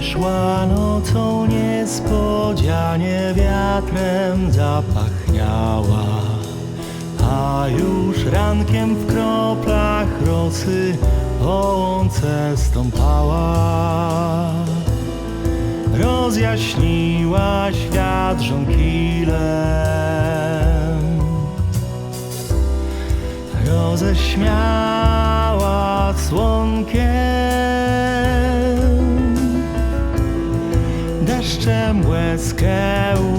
Przyszła nocą niespodzianie wiatrem zapachniała. A już rankiem w kroplach rosy po łące stąpała. Rozjaśniła świat żonkilem. Roześmiała sky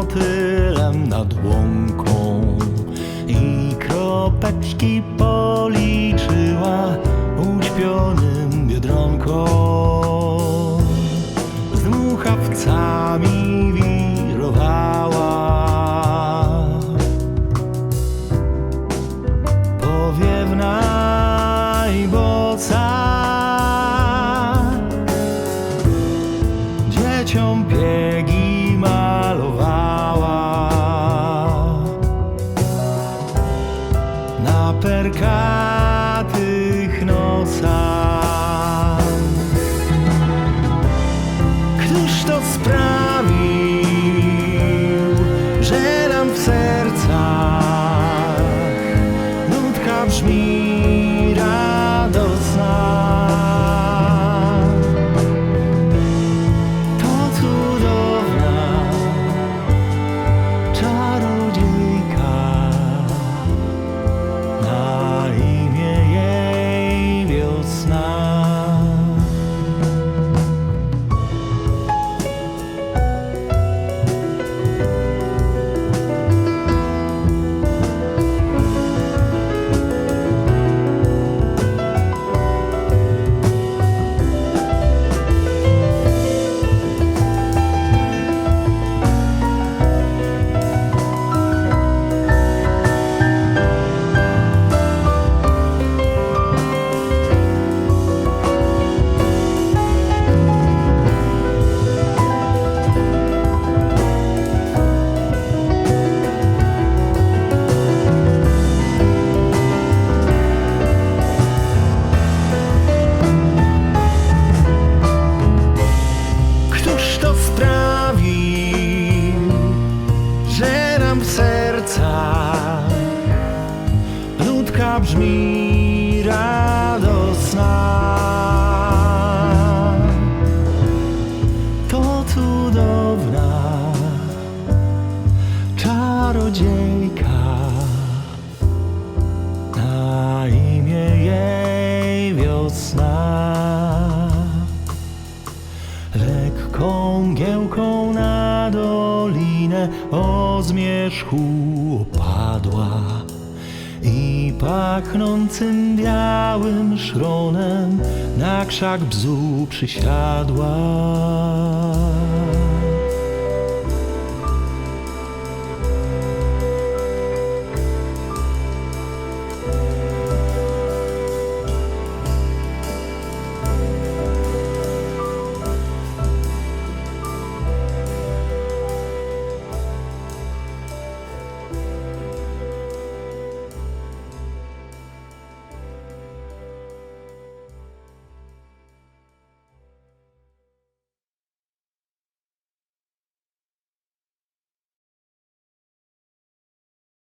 motylem nad łąką i kropeczki policzyła uśpionym biedronką. Z dmuchawcami wirowała powiewna brzmi radosna? To cudowna czarodziejka, na imię jej wiosna. Lekką giełką na dolinę o zmierzchu opadła pachnącym białym szronem na krzak bzu przysiadła.